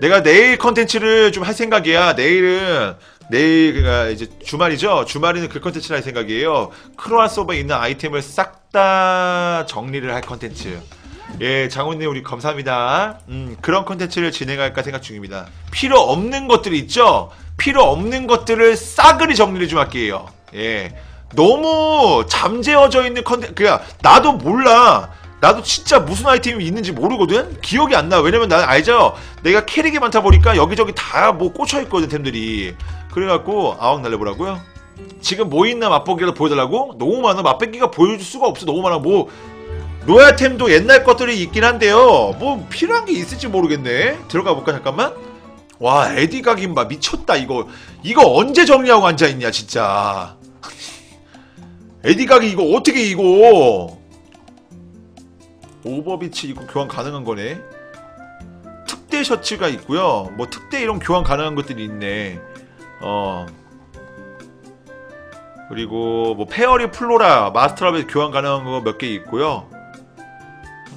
내가 내일 컨텐츠를 좀 할 생각이야. 내일은 내일 그니까 이제 주말이죠. 주말에는 그 컨텐츠를 할 생각이에요. 크로아서버에 있는 아이템을 싹 다 정리를 할 컨텐츠. 예, 장훈님 우리 감사합니다. 음, 그런 컨텐츠를 진행할까 생각 중입니다. 필요 없는 것들이 있죠. 필요 없는 것들을 싸그리 정리를 좀 할게요. 예. 너무 잠재워져 있는 컨텐츠, 그냥 나도 몰라. 나도 진짜 무슨 아이템이 있는지 모르거든? 기억이 안 나. 왜냐면 나는 알죠? 내가 캐릭이 많다 보니까 여기저기 다 뭐 꽂혀있거든, 템들이. 그래갖고, 아웅 날려보라고요? 지금 뭐 있나 맛보기를 보여달라고? 너무 많아. 맛보기가 보여줄 수가 없어. 너무 많아. 뭐, 로얄템도 옛날 것들이 있긴 한데요. 뭐, 필요한 게 있을지 모르겠네. 들어가 볼까, 잠깐만? 와, 에디 각인바 미쳤다, 이거. 이거 언제 정리하고 앉아있냐, 진짜. 에디 각이 이거 어떻게 이거. 오버비치 이거 교환 가능한 거네. 특대 셔츠가 있고요. 뭐 특대 이런 교환 가능한 것들이 있네. 어. 그리고 뭐 페어리 플로라 마스터랍에서 교환 가능한 거 몇 개 있고요.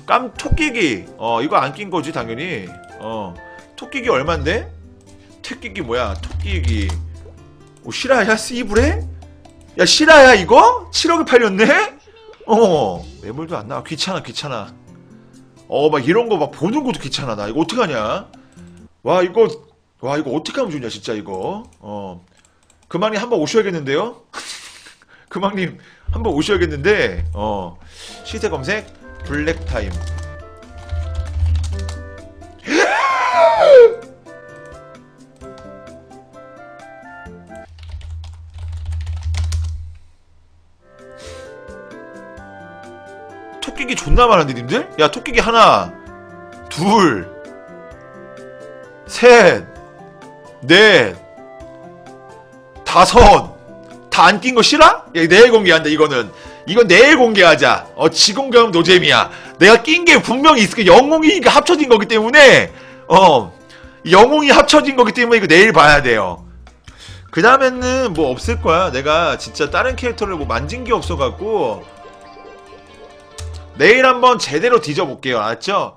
깜 토끼기. 어, 이거 안 낀 거지 당연히. 어. 토끼기 얼만데? 토끼기 뭐야? 토끼기. 오, 실화야? 씨브레? 야, 실화야 이거? 7억에 팔렸네? 어. 매물도 안 나와. 귀찮아, 귀찮아. 어, 막 이런 거 막 보는 것도 귀찮아. 나 이거 어떡하냐? 와, 이거, 와, 이거 어떻게 하면 좋냐, 진짜 이거. 어. 그만님 한번 오셔야겠는데요? 그만님 한번 오셔야겠는데, 어. 시세 검색, 블랙타임. 토끼기 존나 많은데 님들? 야 토끼기 하나 둘 셋, 넷, 다섯. 다 안 낀 거 싫어? 야 내일 공개한다 이거는. 이건 내일 공개하자. 어 지금 공개하면 노잼이야. 내가 낀 게 분명히 있을 거 영웅이 합쳐진 거기 때문에. 어 영웅이 합쳐진 거기 때문에 이거 내일 봐야 돼요. 그 다음에는 뭐 없을 거야. 내가 진짜 다른 캐릭터를 뭐 만진 게 없어갖고 내일 한번 제대로 뒤져볼게요. 알았죠?